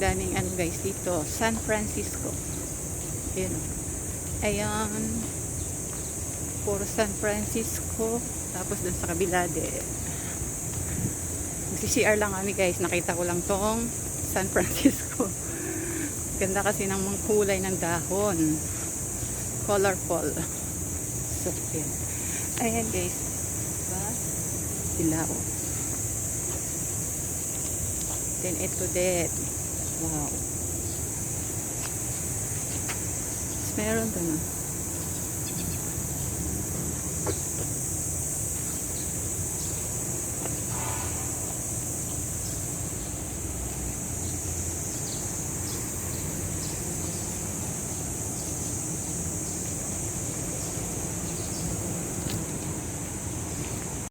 daming ano guys dito. San Francisco. Ayan. Ayan. Puro San Francisco. Tapos dun sa kabila de. Magsi-CR lang kami guys. Nakita ko lang tong San Francisco. Ganda kasi ng mga kulay ng dahon. Colorful. So, ayan. Ayan guys. Diba? Sila oh. Then ito din. Wow. Meron doon ah.